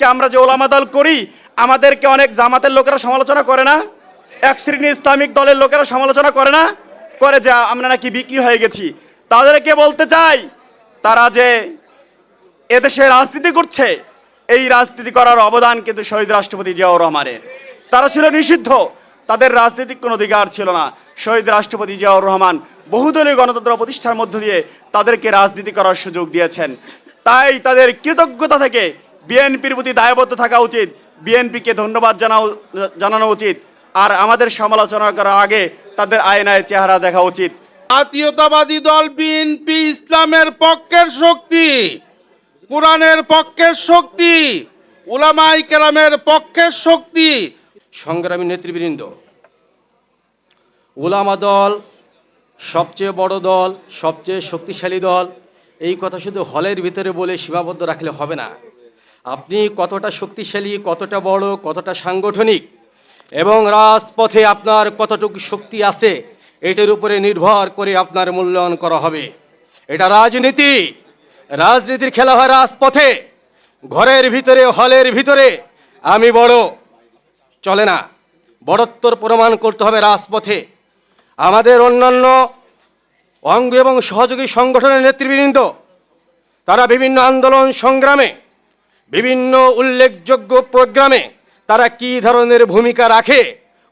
আজকে আমরা যে ওলামা দল করি, আমাদেরকে অনেক জামাতের লোকেরা সমালোচনা করে না? এক শ্রেণি ইসলামিক দলের লোকেরা সমালোচনা করে না? করে যে আমরা নাকি বিক্রি হয়ে গেছি। তাদেরকে বলতে চাই, তারা যে এদেশে রাজনীতি করছে, এই রাজনীতি করার অবদান কিন্তু শহীদ রাষ্ট্রপতি জিয়াউর রহমানের। তারা ছিল নিষিদ্ধ, তাদের রাজনৈতিক কোনো অধিকার ছিল না। শহীদ রাষ্ট্রপতি জিয়াউর রহমান বহুদলীয় গণতন্ত্র প্রতিষ্ঠার মধ্য দিয়ে তাদেরকে রাজনীতি করার সুযোগ দিয়েছেন। তাই তাদের কৃতজ্ঞতা থেকে বিএনপির প্রতি দায়বদ্ধ থাকা উচিত। বিএনপিকে ধন্যবাদ জানাও জানানো উচিত। আর আমাদের সমালোচনা করার আগে তাদের আয়নায় চেহারা দেখা উচিত। জাতীয়তাবাদী দল বিএনপি ইসলামের পক্ষের শক্তি কোরআনের পক্ষের শক্তি উলামাই কেরামের পক্ষের শক্তি। সংগ্রামী নেতৃবৃন্দ ওলামা দল সবচেয়ে বড় দল সবচেয়ে শক্তিশালী দল এই কথা শুধু হলের ভিতরে বলে সীমাবদ্ধ রাখলে হবে না। আপনি কতটা শক্তিশালী, কতটা বড়, কতটা সাংগঠনিক এবং রাজপথে আপনার কতটুকু শক্তি আছে, এটার উপরে নির্ভর করে আপনার মূল্যায়ন করা হবে। এটা রাজনীতি। রাজনীতির খেলা হয় রাজপথে। ঘরের ভিতরে, হলের ভিতরে। আমি বড়। চলে না। বড়ত্বর প্রমাণ করতে হবে রাজপথে। আমাদের অন্যান্য অঙ্গ এবং সহযোগী সংগঠনের নেতৃবৃন্দ, তারা বিভিন্ন আন্দোলন সংগ্রামে বিভিন্ন উল্লেখযোগ্য প্রোগ্রামে তারা কী ধরনের ভূমিকা রাখে,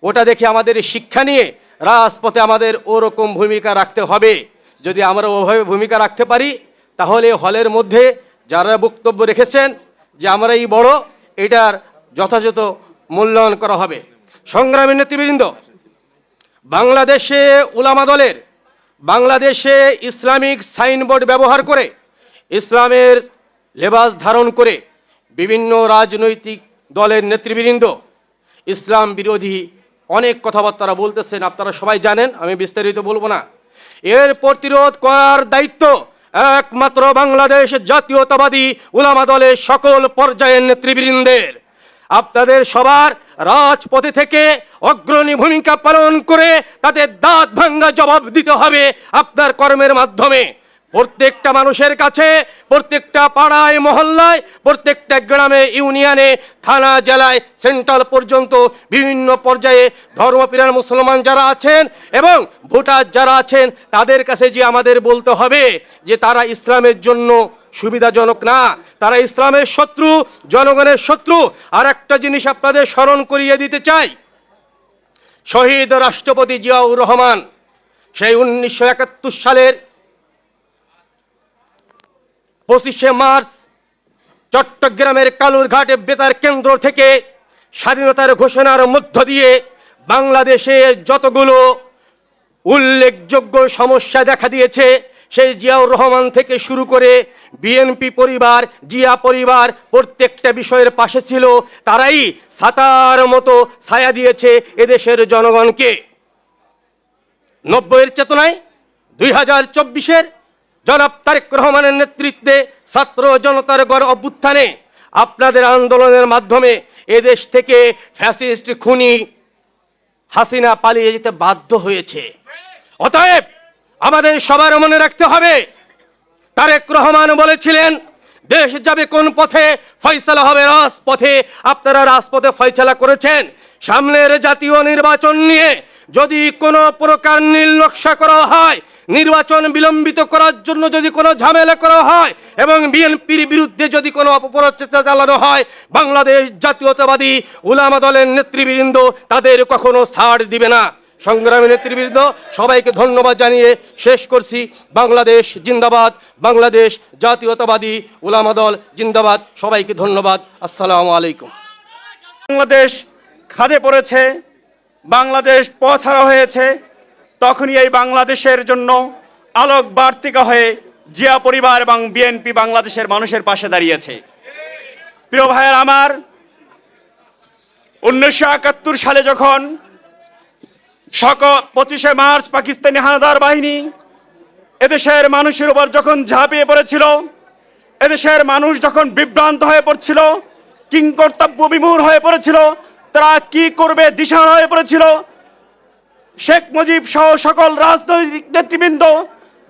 ওটা দেখে আমাদের শিক্ষা নিয়ে রাজপথে আমাদের ওরকম ভূমিকা রাখতে হবে। যদি আমরা ওভাবে ভূমিকা রাখতে পারি, তাহলে হলের মধ্যে যারা বক্তব্য রেখেছেন যে আমরা এই বড়, এটার যথাযথ মূল্যায়ন করা হবে। সংগ্রামী নেতৃবৃন্দ, বাংলাদেশে উলামা দলের, বাংলাদেশে ইসলামিক সাইনবোর্ড ব্যবহার করে, ইসলামের লেবাস ধারণ করে বিভিন্ন রাজনৈতিক দলের নেতৃবৃন্দ, ইসলাম বিরোধী অনেক কথাবার্তারা বলতেছেন, আপনারা সবাই জানেন, আমি বিস্তারিত বলব না। এর প্রতিরোধ করার দায়িত্ব একমাত্র বাংলাদেশ জাতীয়তাবাদী উলামা দলের সকল পর্যায়ের নেতৃবৃন্দের। আপনাদের সবার রাজপথে থেকে অগ্রণী ভূমিকা পালন করে তাদের দাঁত ভাঙ্গা জবাব দিতে হবে আপনার কর্মের মাধ্যমে। প্রত্যেকটা মানুষের কাছে, প্রত্যেকটা পাড়ায়, মহল্লায়, প্রত্যেকটা গ্রামে, ইউনিয়নে, থানা, জেলায়, সেন্ট্রাল পর্যন্ত বিভিন্ন পর্যায়ে ধর্মপ্রাণ মুসলমান যারা আছেন এবং ভোটার যারা আছেন, তাদের কাছে যে আমাদের বলতে হবে যে তারা ইসলামের জন্য সুবিধাজনক না। তারা ইসলামের শত্রু, জনগণের শত্রু। আর একটা জিনিস আপনাদের স্মরণ করিয়ে দিতে চাই। শহীদ রাষ্ট্রপতি জিয়াউর রহমান সেই উনিশশো একাত্তর সালের পঁচিশে মার্চ, চট্টগ্রামের কালুরঘাটে বেতার কেন্দ্র থেকে স্বাধীনতার ঘোষণার মধ্য দিয়ে বাংলাদেশে যতগুলো উল্লেখযোগ্য সমস্যা দেখা দিয়েছে, সেই জিয়াউর রহমান থেকে শুরু করে বিএনপি পরিবার, জিয়া পরিবার প্রত্যেকটা বিষয়ের পাশে ছিল, তারাই সাতার মতো ছায়া দিয়েছে এদেশের জনগণকে। নব্বইয়ের চেতনায় দুই হাজার চব্বিশের জনাব তারেক রহমানের নেতৃত্বে ছাত্র জনতার গড় অভ্যুত্থানে আপনাদের আন্দোলনের মাধ্যমে এদেশ থেকে ফ্যাসিস্ট খুনি হাসিনা পালিয়ে যেতে বাধ্য হয়েছে। অতএব আমাদের সবার মনে রাখতে হবে, তারেক রহমান বলেছিলেন, দেশ যাবে কোন পথে, ফয়সালা হবে রাজপথে। আপনারা রাজপথে ফয়সালা করেছেন। সামনের জাতীয় নির্বাচন নিয়ে যদি কোনো প্রকার নীল নকশা করা হয় নির্বাচন বিলম্বিত করার জন্য যদি কোনো ঝামেলা করা হয় এবং বিএনপির বিরুদ্ধে যদি কোনো অপপ্রচেষ্টা চালানো হয়, বাংলাদেশ জাতীয়তাবাদী উলামা দলের নেতৃবৃন্দ তাদের কখনো ছাড় দিবে না। সংগ্রামী নেতৃবৃন্দ, সবাইকে ধন্যবাদ জানিয়ে শেষ করছি। বাংলাদেশ জিন্দাবাদ, বাংলাদেশ জাতীয়তাবাদী উলামা দল জিন্দাবাদ। সবাইকে ধন্যবাদ। আসসালামু আলাইকুম। বাংলাদেশ খাদে পড়েছে, বাংলাদেশ পথহারা হয়েছে। তখনই এই বাংলাদেশের জন্য আলোক বার্তিকা হয়ে জিয়া পরিবার এবং বিএনপি বাংলাদেশের মানুষের পাশে দাঁড়িয়েছে। প্রিয় ভাইয়ের আমার, উনিশশো একাত্তর সালে যখন সক পঁচিশে মার্চ পাকিস্তানি হানাদার বাহিনী এদেশের মানুষের উপর যখন ঝাঁপিয়ে পড়েছিল, এদেশের মানুষ যখন বিভ্রান্ত হয়ে পড়ছিল, কিংকর্তব্য বিমূর হয়ে পড়েছিল, তারা কি করবে দিশাহারা হয়ে পড়েছিল শেখ মুজিব সহ সকল রাজনৈতিক নেতৃবৃন্দ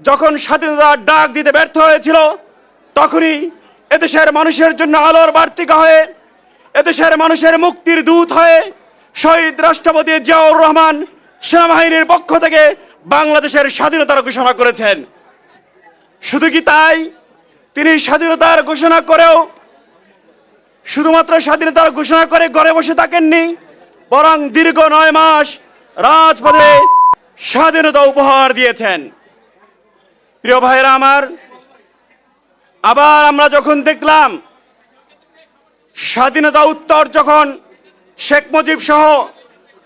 যখন স্বাধীনতার ডাক দিতে ব্যর্থ হয়েছিল, তখনই এদেশের মানুষের জন্য আলোর বার্তিকা হয়ে, এদেশের মানুষের মুক্তির দূত হয়ে শহীদ রাষ্ট্রপতি জিয়াউর রহমান সেনাবাহিনীর পক্ষ থেকে বাংলাদেশের স্বাধীনতার ঘোষণা করেছেন। শুধু কি তাই? তিনি স্বাধীনতার ঘোষণা করেও শুধুমাত্র স্বাধীনতার ঘোষণা করে ঘরে বসে থাকেননি, বরং দীর্ঘ নয় মাস রাজপথে স্বাধীনতা উপহার দিয়েছেন। প্রিয় ভাইরা আমার, আবার আমরা যখন দেখলাম স্বাধীনতা উত্তর যখন শেখ মুজিব সহ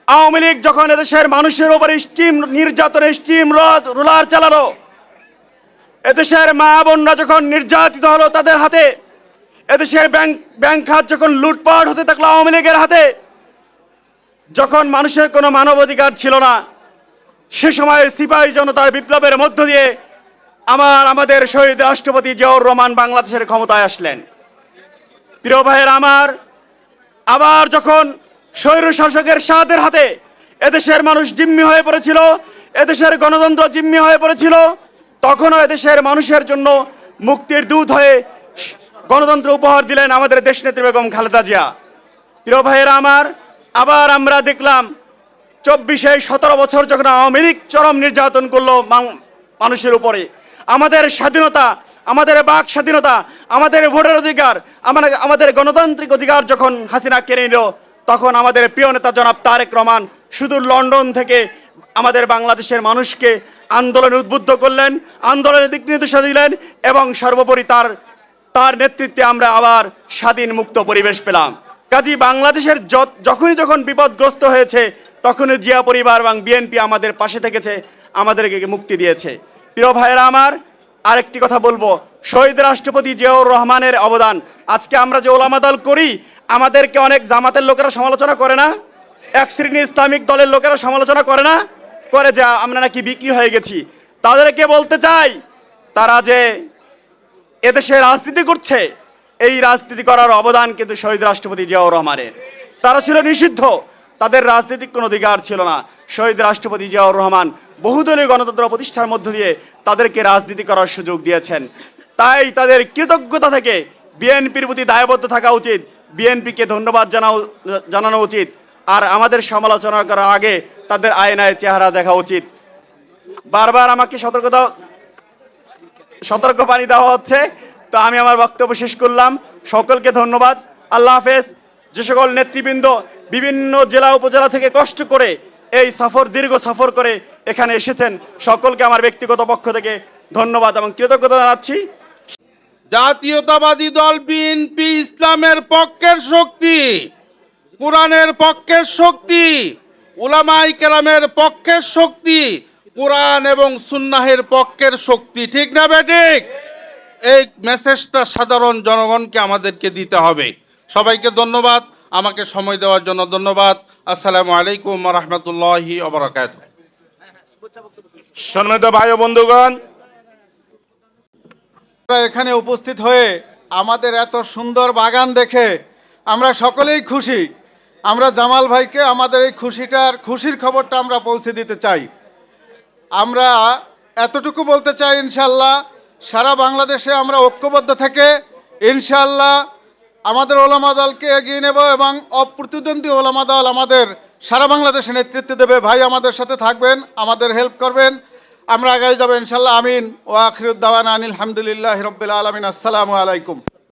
আওয়ামী লীগ যখন এদেশের মানুষের উপর স্টিম নির্যাতনের স্টিম রুলার চালালো, এদেশের মা বোনরা যখন নির্যাতিত হলো তাদের হাতে, এদেশের ব্যাংক ব্যাংক খাত যখন লুটপাট হতে থাকল আওয়ামী লীগের হাতে যখন মানুষের কোনো মানবাধিকার ছিল না, সে সময় সিপাহী জনতার বিপ্লবের মধ্য দিয়ে আমার, আমাদের শহীদ রাষ্ট্রপতি জিয়াউর রহমান বাংলাদেশের ক্ষমতায় আসলেন। প্রিয় ভাইয়ের আমার, আবার যখন স্বৈর শাসকের সাথের হাতে এদেশের মানুষ জিম্মি হয়ে পড়েছিল, এদেশের গণতন্ত্র জিম্মি হয়ে পড়েছিল, তখনও এদেশের মানুষের জন্য মুক্তির দূত হয়ে গণতন্ত্র উপহার দিলেন আমাদের দেশ দেশনেত্রী বেগম খালেদা জিয়া। প্রিয় ভাইয়েরা আমার আবার আমরা দেখলাম চব্বিশে সতেরো বছর যখন আওয়ামী লীগ চরম নির্যাতন করল মানুষের উপরে। আমাদের স্বাধীনতা, আমাদের বাক স্বাধীনতা, আমাদের ভোটের অধিকার আমাদের আমাদের গণতান্ত্রিক অধিকার যখন হাসিনা কেড়ে নিল, তখন আমাদের প্রিয় নেতা জনাব তারেক রহমান শুধু লন্ডন থেকে আমাদের বাংলাদেশের মানুষকে আন্দোলনে উদ্বুদ্ধ করলেন, আন্দোলনের দিক নির্দেশনা দিলেন এবং সর্বোপরি তার তার নেতৃত্বে আমরা আবার স্বাধীন মুক্ত পরিবেশ পেলাম। কাজী বাংলাদেশের যখনই যখন বিপদগ্রস্ত হয়েছে, তখনই জিয়া পরিবার এবং বিএনপি আমাদের পাশে থেকেছে, আমাদেরকে মুক্তি দিয়েছে। প্রিয় ভাইয়েরা আমার, আরেকটি কথা বলব। শহীদ রাষ্ট্রপতি জিয়াউর রহমানের অবদান। আজকে আমরা যে ওলামা দল করি, আমাদেরকে অনেক জামাতের লোকেরা সমালোচনা করে না? এক শ্রেণি ইসলামিক দলের লোকেরা সমালোচনা করে না? করে যে আমরা নাকি বিক্রি হয়ে গেছি। তাদেরকে বলতে চাই, তারা যে এদেশে রাজনীতি করছে এই রাজনীতি করার অবদান কিন্তু শহীদ রাষ্ট্রপতি জিয়াউর রহমানের। তারা ছিল নিষিদ্ধ, তাদের রাজনৈতিক কোনো অধিকার ছিল না। শহীদ রাষ্ট্রপতি জিয়াউর রহমান বহুদলীয় গণতন্ত্র প্রতিষ্ঠার মধ্য দিয়ে তাদেরকে রাজনীতি করার সুযোগ দিয়েছেন। তাই তাদের কৃতজ্ঞতা থেকে বিএনপির প্রতি দায়বদ্ধ থাকা উচিত, বিএনপিকে ধন্যবাদ জানাও, জানানো উচিত। আর আমাদের সমালোচনা করার আগে তাদের আয়নায় চেহারা দেখা উচিত। বারবার আমাকে সতর্কতা সতর্ক বাণী দেওয়া হচ্ছে। তো আমি আমার বক্তব্য শেষ করলাম। সকলকে ধন্যবাদ। আল্লাহ হাফেজ। যে সকল নেতৃবৃন্দ বিভিন্ন জেলা উপজেলা থেকে কষ্ট করে এই সফর, দীর্ঘ সফর করে এখানে এসেছেন, সকলকে আমার ব্যক্তিগত পক্ষ থেকে ধন্যবাদ এবং কৃতজ্ঞতা জানাচ্ছি। জাতীয়তাবাদী দল বিএনপি ইসলামের পক্ষের শক্তি, কোরআনের পক্ষের শক্তি উলামাই কেরামের পক্ষের শক্তি, কোরআন এবং সুন্নাহের পক্ষের শক্তি, ঠিক না বেঠিক এই মেসেজটা সাধারণ জনগণকে আমাদেরকে দিতে হবে। সবাইকে ধন্যবাদ। আমাকে সময় দেওয়ার জন্য ধন্যবাদ। আসসালামু আলাইকুম রহমতুল্লাহি অবরাকাত সম্মানিত ভাই বন্ধুগণ এখানে উপস্থিত হয়ে আমাদের এত সুন্দর বাগান দেখে আমরা সকলেই খুশি। আমরা জামাল ভাইকে আমাদের এই খুশিটার খুশির খবরটা আমরা পৌঁছে দিতে চাই। আমরা এতটুকু বলতে চাই ইনশাল্লাহ সারা বাংলাদেশে আমরা ঐক্যবদ্ধ থেকে ইনশাল্লাহ আমাদের ওলামা দলকে এগিয়ে নেব এবং অপ্রতিদ্বন্দ্বী ওলামা দল আমাদের সারা বাংলাদেশে নেতৃত্ব দেবে। ভাই আমাদের সাথে থাকবেন, আমাদের হেল্প করবেন। আমরা আগে যাব ইনশাল্লাহ আমিন। ও আখিরুদ্দাওয়ান আনিল হামদুলিল্লাহ রবিল আলমিন। আসসালামু আলাইকুম।